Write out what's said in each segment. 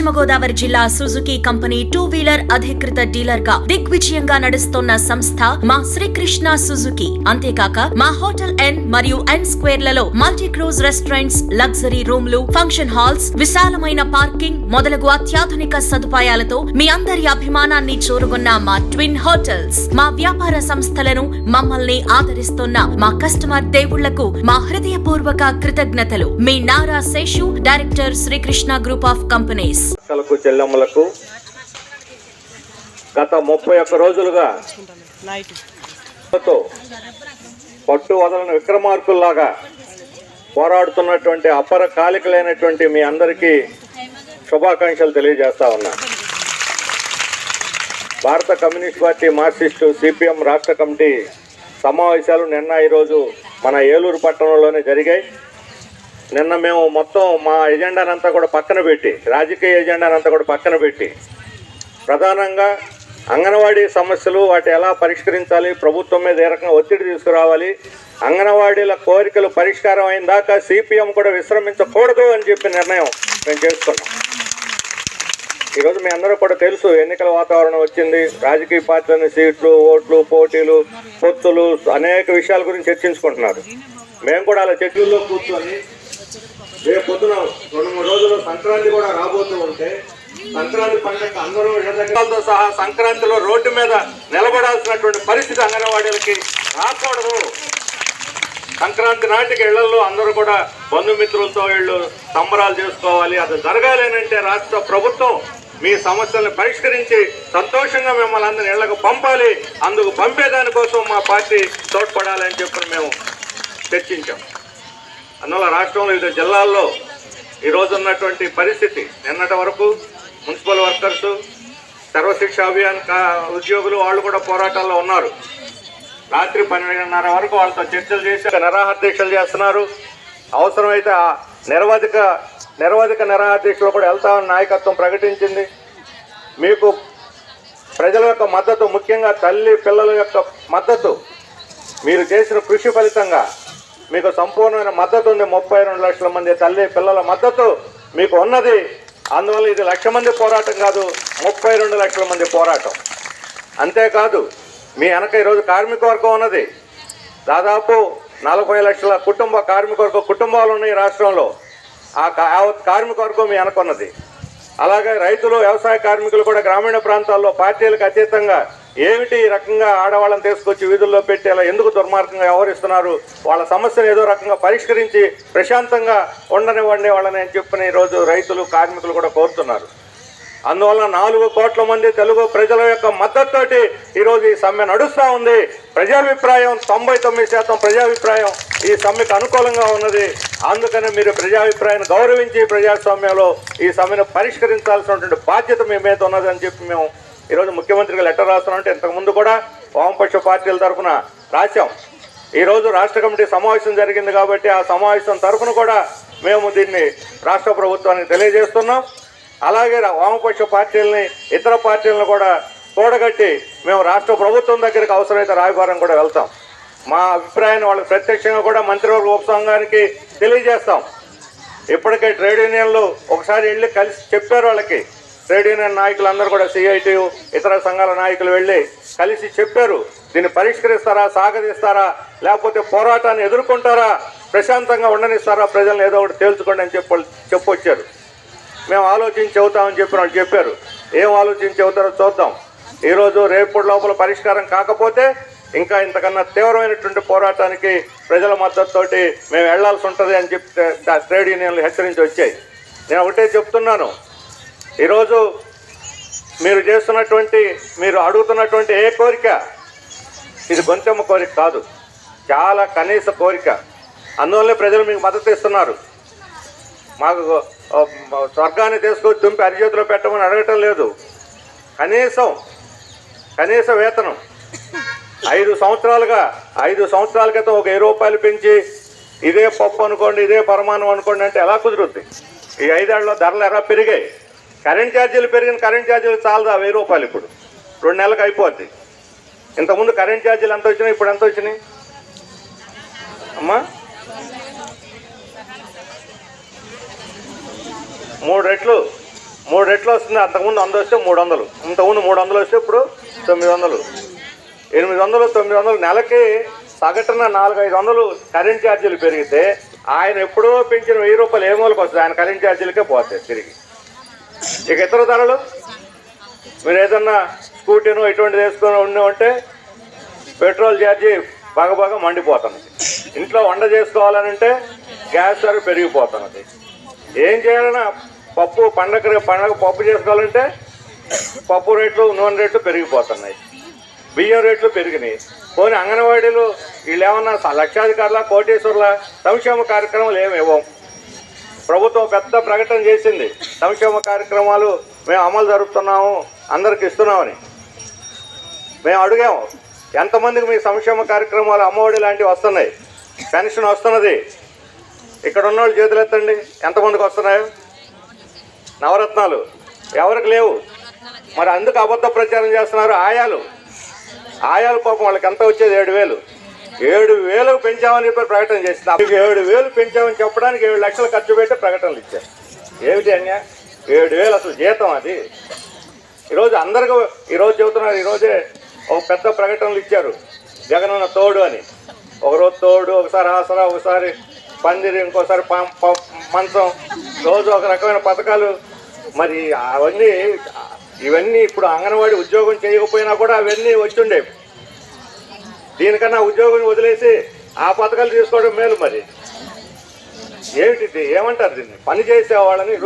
పశ్చిమ గోదావరి జిల్లా Suzuki company two wheeler అధికృత డీలర్గా దిగ్విజయంగా నడుస్తున్న సంస్థ మా శ్రీకృష్ణ సుజుకి. అంతేకాక మా హోటల్ ఎన్ మరియు ఎన్ స్క్వేర్లలో మల్టీ క్రూజ్ రెస్టారెంట్స్ లగ్జరీ రూమ్లు ఫంక్షన్ హాల్స్ విశాలమైన పార్కింగ్ మొదలగు అత్యాధునిక సదుపాయాలతో మీ అందరి అభిమానాన్ని చూరుకున్న మా ట్విన్ హోటల్స్. మా వ్యాపార సంస్థలను మమ్మల్ని ఆదరిస్తున్న మా కస్టమర్ దేవుళ్ళకు మా హృదయపూర్వక కృతజ్ఞతలు. మీ Nara Seshu director Srikrishna group of companies. అక్కలకు చెల్లెమ్మలకు గత ముప్పై ఒక్క రోజులుగా పట్టు వదలని విక్రమార్కుల్లాగా పోరాడుతున్నటువంటి అపర కాలికలైనటువంటి మీ అందరికీ శుభాకాంక్షలు తెలియజేస్తా ఉన్నా. భారత కమ్యూనిస్ట్ పార్టీ మార్క్సిస్టు సిపిఎం రాష్ట్ర కమిటీ సమావేశాలు నిన్న ఈరోజు మన ఏలూరు పట్టణంలోనే జరిగాయి. నిన్న మేము మొత్తం మా ఎజెండానంతా కూడా పక్కన పెట్టి రాజకీయ ఎజెండానంతా కూడా పక్కన పెట్టి ప్రధానంగా అంగన్వాడీ సమస్యలు వాటి ఎలా పరిష్కరించాలి ప్రభుత్వం మీద ఏ రకంగా ఒత్తిడి తీసుకురావాలి అంగన్వాడీల కోరికలు పరిష్కారం అయిన దాకా సిపిఎం కూడా విశ్రమించకూడదు అని చెప్పి నిర్ణయం మేము చేసుకున్నాం. ఈరోజు మీ అందరూ కూడా తెలుసు ఎన్నికల వాతావరణం వచ్చింది రాజకీయ పార్టీలని సీట్లు ఓట్లు పోటీలు పొత్తులు అనేక విషయాల గురించి చర్చించుకుంటున్నారు. మేము కూడా అలా చర్చల్లో కూర్చొని రేపు పొద్దున రెండు మూడు రోజులు సంక్రాంతి కూడా రాబోతూ ఉంటే సంక్రాంతి పండుగ అందరూ ఇళ్ళతో సహా సంక్రాంతిలో రోడ్డు మీద నిలబడాల్సినటువంటి పరిస్థితి అంగన్వాడీలకి రాకూడదు. సంక్రాంతి నాటికి ఇళ్ళలో అందరూ కూడా బంధుమిత్రులతో వీళ్ళు సంబరాలు చేసుకోవాలి. అది జరగాలి అంటే రాష్ట్ర ప్రభుత్వం మీ సమస్యలను పరిష్కరించి సంతోషంగా మిమ్మల్ని అందరిని ఇళ్ళకు పంపాలి. అందుకు పంపేదానికోసం మా పార్టీ తోడ్పడాలని చెప్పి మేము చర్చించాం. అందువల్ల రాష్ట్రంలో వివిధ జిల్లాల్లో ఈరోజు ఉన్నటువంటి పరిస్థితి. నిన్నటి వరకు మున్సిపల్ వర్కర్స్ సర్వశిక్ష అభియాన్ కా- ఉద్యోగులు వాళ్ళు కూడా పోరాటాల్లో ఉన్నారు. రాత్రి పన్నెండున్నర వరకు వాళ్ళతో చర్చలు చేసి నిరాహార దీక్షలు చేస్తున్నారు. అవసరమైతే ఆ నిరవధిక నిరవధిక నిరాహార దీక్షలు కూడా వెళ్తామని నాయకత్వం ప్రకటించింది. మీకు ప్రజల యొక్క మద్దతు ముఖ్యంగా తల్లి పిల్లల యొక్క మద్దతు. మీరు చేసిన కృషి ఫలితంగా మీకు సంపూర్ణమైన మద్దతు ఉంది. ముప్పై రెండు లక్షల మంది తల్లి పిల్లల మద్దతు మీకు ఉన్నది. అందువల్ల ఇది లక్ష మంది పోరాటం కాదు ముప్పై రెండు లక్షల మంది పోరాటం. అంతేకాదు మీ వెనక ఈరోజు కార్మిక వర్గం ఉన్నది. దాదాపు నలభై లక్షల కుటుంబ కార్మిక వర్గ కుటుంబాలు ఉన్నాయి రాష్ట్రంలో. ఆ కా- కార్మిక వర్గం మీ వెనక ఉన్నది. అలాగే రైతులు వ్యవసాయ కార్మికులు కూడా గ్రామీణ ప్రాంతాల్లో పార్టీలకు అతీతంగా ఏమిటి ఈ రకంగా ఆడవాళ్ళని తీసుకొచ్చి వీధుల్లో పెట్టి అలా ఎందుకు దుర్మార్గంగా వ్యవహరిస్తున్నారు? వాళ్ళ సమస్యను ఏదో రకంగా పరిష్కరించి ప్రశాంతంగా ఉండనివ్వండి వాళ్ళని అని చెప్పిన ఈరోజు రైతులు కార్మికులు కూడా కోరుతున్నారు. అందువల్ల నాలుగు కోట్ల మంది తెలుగు ప్రజల యొక్క మద్దతుతోటి ఈరోజు ఈ సమ్మె నడుస్తూ ఉంది. ప్రజాభిప్రాయం తొంభై తొమ్మిది శాతం ప్రజాభిప్రాయం ఈ సమ్మెకు అనుకూలంగా ఉన్నది. అందుకని మీరు ప్రజాభిప్రాయాన్ని గౌరవించి ప్రజాస్వామ్యంలో ఈ సమ్మెను పరిష్కరించాల్సినటువంటి బాధ్యత మీ మీద ఉన్నదని చెప్పి మేము ఈరోజు ముఖ్యమంత్రికి లెటర్ రాస్తున్నామంటే ఇంతకుముందు కూడా వామపక్ష పార్టీల తరఫున రాశాం. ఈరోజు రాష్ట్ర కమిటీ సమావేశం జరిగింది కాబట్టి ఆ సమావేశం తరఫున కూడా మేము దీన్ని రాష్ట్ర ప్రభుత్వానికి తెలియజేస్తున్నాం. అలాగే రా- వామపక్ష పార్టీలని ఇతర పార్టీలను కూడా కూడగట్టి మేము రాష్ట్ర ప్రభుత్వం దగ్గరికి అవసరమైతే రాయబారం కూడా వెళ్తాం. మా అభిప్రాయాన్ని వాళ్ళకి ప్రత్యక్షంగా కూడా మంత్రివర్గ ఉపసంఘానికి తెలియజేస్తాం. ఇప్పటికే ట్రేడ్ యూనియన్లు ఒకసారి వెళ్ళి కలిసి చెప్పారు వాళ్ళకి. ట్రేడ్ యూనియన్ నాయకులందరూ కూడా సిఐటి ఇతర సంఘాల నాయకులు వెళ్ళి కలిసి చెప్పారు. దీన్ని పరిష్కరిస్తారా సాగదీస్తారా లేకపోతే పోరాటాన్ని ఎదుర్కొంటారా ప్రశాంతంగా ఉండనిస్తారా ప్రజలను ఏదో ఒకటి తేల్చుకోండి అని చెప్ప చెప్పొచ్చారు. మేము ఆలోచించి చెబుతామని చెప్పిన వాళ్ళు చెప్పారు. ఏం ఆలోచించి చెబుతారో చూద్దాం. ఈరోజు రేపు లోపల పరిష్కారం కాకపోతే ఇంకా ఇంతకన్నా తీవ్రమైనటువంటి పోరాటానికి ప్రజల మద్దతుతోటి మేము వెళ్ళాల్సి ఉంటుంది అని చెప్పి ట్రేడ్ యూనియన్లు హెచ్చరించి వచ్చాయి. నేను ఒకటే చెప్తున్నాను. ఈరోజు మీరు చేస్తున్నటువంటి మీరు అడుగుతున్నటువంటి ఏ కోరిక? ఇది గొంతెమ్మ కోరిక కాదు. చాలా కనీస కోరిక. అందువల్లే ప్రజలు మీకు మద్దతు ఇస్తున్నారు. మాకు స్వర్గాన్ని తీసుకొచ్చి తుంపి అరిచేతిలో పెట్టమని అడగటం లేదు. కనీసం కనీస వేతనం. ఐదు సంవత్సరాలుగా ఐదు సంవత్సరాల క్రితం ఒక వెయ్యి రూపాయలు పెంచి ఇదే పప్పు అనుకోండి ఇదే పరమాణం అనుకోండి అంటే ఎలా కుదురుద్ది? ఈ ఐదేళ్ళలో ధరలు ఎలా పెరిగాయి? కరెంట్ ఛార్జీలు పెరిగిన కరెంట్ ఛార్జీలు చాలదా వెయ్యి రూపాయలు ఇప్పుడు. రెండు నెలలకు అయిపోద్ది. ఇంతకుముందు కరెంట్ ఛార్జీలు ఎంత వచ్చినాయి? ఇప్పుడు ఎంత వచ్చినాయి? అమ్మా? మూడు రెట్లు. మూడు రెట్లు వస్తుంది. అంతకుముందు వంద వస్తే మూడు వందలు ఇంతకుముందు మూడు వందలు వస్తే ఇప్పుడు తొమ్మిది వందలు ఎనిమిది వందలు తొమ్మిది వందలు నెలకి సగటున నాలుగు ఐదు వందలు కరెంట్ ఛార్జీలు పెరిగితే ఆయన ఎప్పుడో పెంచిన వెయ్యి రూపాయలు ఏ వస్తుంది? ఆయన కరెంట్ ఛార్జీలకే పోతాయి తిరిగి. ఇక ఇతర ధరలు? మీరు ఏదన్నా స్కూటీను ఇటువంటిది వేసుకొని ఉండి ఉంటే పెట్రోల్ ఛార్జీ బాగా బాగా మండిపోతున్నది. ఇంట్లో వంట చేసుకోవాలనంటే గ్యాస్ ధర పెరిగిపోతున్నది. ఏం చేయాలన్నా పప్పు పండగ పండగ పప్పు చేసుకోవాలంటే పప్పు రేట్లు నూనె రేట్లు పెరిగిపోతున్నాయి. బియ్యం రేట్లు పెరిగినాయి. పోనీ అంగన్వాడీలు వీళ్ళు ఏమన్నా లక్షాధికారుల కోటేశ్వర్ల సంక్షేమ కార్యక్రమాలు ఏమి ఇవ్వం ప్రభుత్వం పెద్ద ప్రకటన చేసింది. సంక్షేమ కార్యక్రమాలు మేము అమలు జరుపుతున్నాము. అందరికి ఇస్తున్నామని. మేము అడిగాము ఎంతమందికి మీ సంక్షేమ కార్యక్రమాలు అమ్మఒడి లాంటివి వస్తున్నాయి? పెన్షన్ వస్తున్నది. ఇక్కడ ఉన్న వాళ్ళు చేతులు ఎత్తండి. ఎంతమందికి వస్తున్నాయో? నవరత్నాలు. ఎవరికి లేవు. మరి అందుకు అబద్ధ ప్రచారం చేస్తున్నారు ఆయాలు. ఆయాల పాపం వాళ్ళకి ఎంత వచ్చేది ఏడు వేలు? ఏడు వేలకు పెంచామని చెప్పి ప్రకటన చేసింది మీకు ఏడు వేలు పెంచామని చెప్పడానికి ఏడు లక్షలు ఖర్చు పెట్టి ప్రకటనలు ఇచ్చారు. ఏమిటి అన్య? ఏడు వేలు అసలు జీతం అది. ఈరోజు అందరికీ ఈరోజు చెబుతున్నారు ఈరోజే ఒక పెద్ద ప్రకటనలు ఇచ్చారు. జగనన్న తోడు అని. ఒకరోజు తోడు ఒకసారి ఆసరా ఒకసారి పందిరి ఇంకోసారి పం- మంచం. రోజు ఒక రకమైన పథకాలు. మరి అవన్నీ ఇవన్నీ ఇప్పుడు అంగన్వాడీ ఉద్యోగం చేయకపోయినా కూడా అవన్నీ వచ్చిండేవి దీనికన్నా ఉద్యోగం వదిలేసి ఆ పథకాలు తీసుకోవడం మేలు మరి. ఏమిటి ఏమంటారు దీన్ని? పని చేసేవాళ్ళని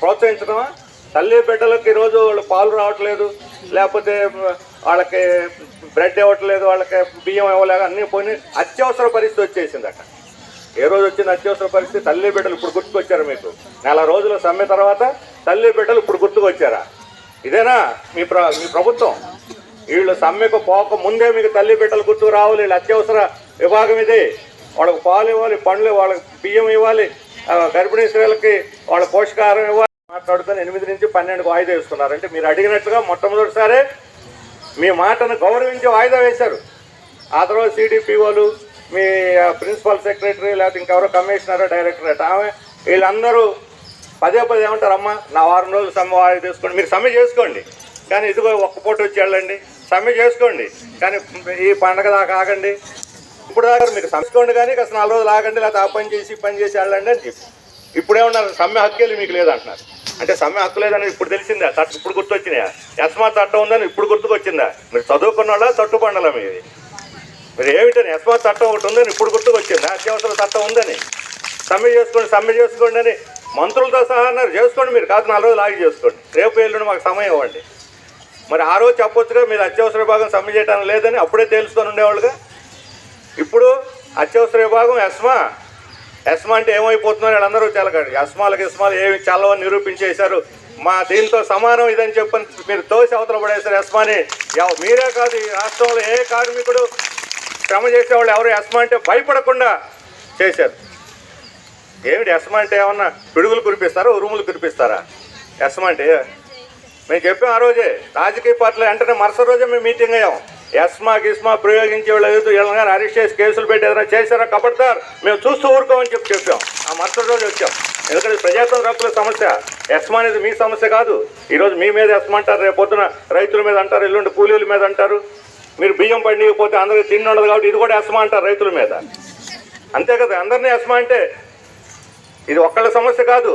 ప్రోత్సహించడమా? తల్లి బిడ్డలకి ఈరోజు వాళ్ళు పాలు రావట్లేదు లేకపోతే వాళ్ళకి బ్రెడ్ ఇవ్వట్లేదు వాళ్ళకి బియ్యం ఇవ్వలేక అన్నీ పోయి అత్యవసర పరిస్థితి వచ్చేసింది అక్కడ ఏ రోజు వచ్చింది అత్యవసర పరిస్థితి? తల్లి బిడ్డలు ఇప్పుడు గుర్తుకొచ్చారు మీకు. నెల రోజుల సమ్మె తర్వాత తల్లి బిడ్డలు ఇప్పుడు గుర్తుకొచ్చారా? ఇదేనా మీ ప్ర మీ ప్రభుత్వం? వీళ్ళు సమ్మెకు పోక ముందే మీకు తల్లి బిడ్డలు గుర్తుకు రావాలి వీళ్ళు అత్యవసర విభాగం ఇది. వాళ్ళకి పాలు ఇవ్వాలి పండ్లు వాళ్ళకి బియ్యం ఇవ్వాలి గర్భిణీ స్త్రీలకి వాళ్ళ పోషకాహారం ఇవ్వాలి. మాట్లాడుతున్న ఎనిమిది నుంచి పన్నెండుకు వాయిదా వేస్తున్నారు. అంటే మీరు అడిగినట్లుగా మొట్టమొదటిసారి మీ మాటను గౌరవించి వాయిదా వేశారు. ఆ తర్వాత సిడిపిఓలు మీ ప్రిన్సిపల్ సెక్రటరీ లేకపోతే ఇంకెవరో కమిషనర్ డైరెక్టరేట్ ఆమె వీళ్ళందరూ పదే పదే ఏమంటారు అమ్మ నా వారం రోజులు సమ్మె వాయిదా తీసుకోండి మీరు సమ్మె చేసుకోండి. కానీ ఇదిగో ఒక్క పూట వచ్చి వెళ్ళండి. సమ్మె చేసుకోండి. కానీ ఈ పండగ దాకా ఆగండి. ఇప్పుడు దాకా మీరు సంసుకోండి కానీ కాస్త నాలుగు రోజులు ఆగండి లేకపోతే ఆ పని చేసి పని చేసి వెళ్ళండి అని చెప్పి. ఇప్పుడేమన్నారు సమ్మె హక్కులు మీకు లేదంటున్నారు. అంటే సమ్మె హక్కు లేదని ఇప్పుడు తెలిసిందా? తట్టు ఇప్పుడు గుర్తొచ్చినాయా? యస్మా చట్టం ఉందని ఇప్పుడు గుర్తుకొచ్చిందా? మీరు చదువుకున్న వాళ్ళ తట్టుబండలా మీది. మీరు ఏమిటని? యస్మా చట్టం ఒకటి ఉందని ఇప్పుడు గుర్తుకొచ్చిందా? అత్యవసర చట్టం ఉందని. సమ్మె చేసుకోండి సమ్మె చేసుకోండి అని మంత్రులతో సహా అన్నారు. చేసుకోండి మీరు. కాదు నాలుగు రోజులు ఆగి చేసుకోండి. రేపు ఎల్లుండి మాకు సమయం ఇవ్వండి. మరి ఆ రోజు చెప్పొచ్చుగా మీరు అత్యవసర విభాగం సమ్మె చేయడానికి లేదని అప్పుడే తేల్చుకొని ఉండేవాళ్ళుగా. ఇప్పుడు అత్యవసర విభాగం ఎస్మా ఎస్మా అంటే ఏమైపోతున్నారు వీళ్ళందరూ తెలగండి. ఎస్మాలకు ఎస్మాలు ఏమి చల్లవని నిరూపించేశారు. మా దీంతో సమానం ఇదని చెప్పని మీరు తోసి అవతల పడేశారు ఎస్మాని. మీరే కాదు ఈ రాష్ట్రంలో ఏ కార్మికుడు శ్రమ చేసేవాళ్ళు ఎవరు? ఎస్మా అంటే భయపడకుండా చేశారు. ఏమిటి ఎస్మా అంటే ఏమన్నా పిడుగులు కురిపిస్తారా ఉరుములు కురిపిస్తారా? ఎస్మా అంటే మేము చెప్పాం ఆ రోజే రాజకీయ పార్టీలు వెంటనే మరుసటి రోజే మేము మీటింగ్ అయ్యాం. ఎస్మా గిస్మా ప్రయోగించే వాళ్ళు ఎదుగుతూ వీళ్ళని కానీ అరెస్ట్ చేసి కేసులు పెట్టి ఏదైనా చేశారా కబడతారు? మేము చూస్తూ ఊరుకోమని చెప్పి చెప్పాం. ఆ మరుసటి రోజు వచ్చాం. ఎందుకంటే ప్రజాతంత్ర హక్కుల సమస్య. ఎస్మా అనేది మీ సమస్య కాదు. ఈరోజు మీ మీద ఎస్మా అంటారు రేపు పొద్దున రైతుల మీద అంటారు ఎల్లుండి కూలీల మీద అంటారు. మీరు బియ్యం పండిపోతే అందరికీ తిండి ఉండదు కాబట్టి ఇది కూడా ఎస్మా అంటారు రైతుల మీద. అంతే కదా అందరినీ ఎస్మా అంటే ఇది ఒక్కళ్ళ సమస్య కాదు.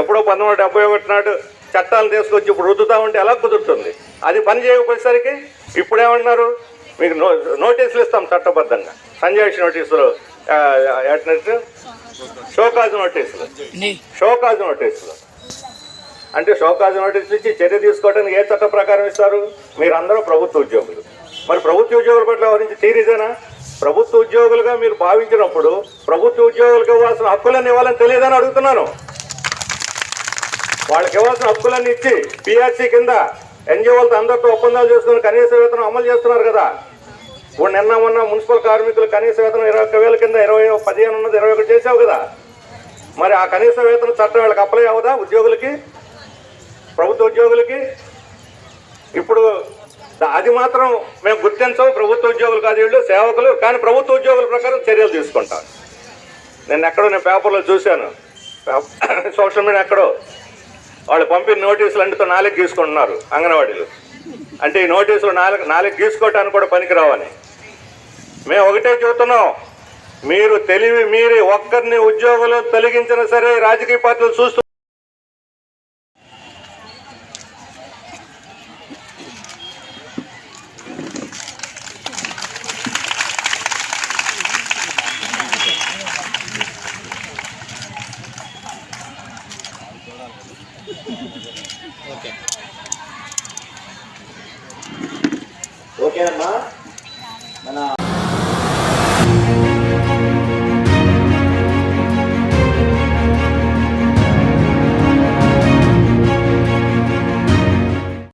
ఎప్పుడో పంతొమ్మిది వందల డెబ్బై ఒకటి నాడు చట్టాలు తీసుకొచ్చి ఇప్పుడు రుద్దుతా ఉంటే ఎలా కుదురుతుంది? అది పని చేయకపోయేసరికి ఇప్పుడు ఏమన్నారు మీకు నో నోటీసులు ఇస్తాం చట్టబద్ధంగా. సంజయ్ నోటీసులు ఏంటంటే? షోకాజ్ నోటీసులు. షోకాజ్ నోటీసులు. అంటే షోకాజ్ నోటీసులు ఇచ్చి చర్య తీసుకోవడానికి ఏ చట్ట ప్రకారం ఇస్తారు? మీరందరూ ప్రభుత్వ ఉద్యోగులు. మరి ప్రభుత్వ ఉద్యోగుల పట్ల ఎవరించి తీరిదేనా ప్రభుత్వ ఉద్యోగులుగా మీరు భావించినప్పుడు ప్రభుత్వ ఉద్యోగులకు ఇవ్వాల్సిన హక్కులను ఇవ్వాలని తెలియదని అడుగుతున్నాను. వాళ్ళకి ఇవ్వాల్సిన హక్కులన్నీ ఇచ్చి పిఆర్సీ కింద ఎన్జిఓలతో అందరితో ఒప్పందాలు చేసుకుని కనీస వేతనం అమలు చేస్తున్నారు కదా. ఇప్పుడు నిన్న మొన్న మున్సిపల్ కార్మికులు కనీస వేతనం ఇరవై ఒక్క వేల కింద ఇరవై పదిహేను ఉన్నది ఇరవై ఒకటి చేసావు కదా. మరి ఆ కనీస వేతన చట్టం వీళ్ళకి అప్లై అవ్వదా ఉద్యోగులకి? ప్రభుత్వ ఉద్యోగులకి? ఇప్పుడు అది మాత్రం మేము గుర్తించాం ప్రభుత్వ ఉద్యోగులు కాదు వీళ్ళు సేవకులు కానీ ప్రభుత్వ ఉద్యోగుల ప్రకారం చర్యలు తీసుకుంటాం నేను ఎక్కడో నేను పేపర్లో చూశాను. సోషల్ మీడియా ఎక్కడో. వాళ్ళు పంపిన నోటీసులు అంటుతో నాలుగు గీసుకుంటున్నారు అంగన్వాడీలు. అంటే ఈ నోటీసులు నాలుగు నాలుగు గీసుకోవటానికి కూడా పనికిరావని మేము ఒకటే చెబుతున్నాం. మీరు తెలివి మీరి ఒక్కరిని ఉద్యోగులు తొలగించినా సరే రాజకీయ పార్టీలు చూస్తూ ఓకేనమ్మా.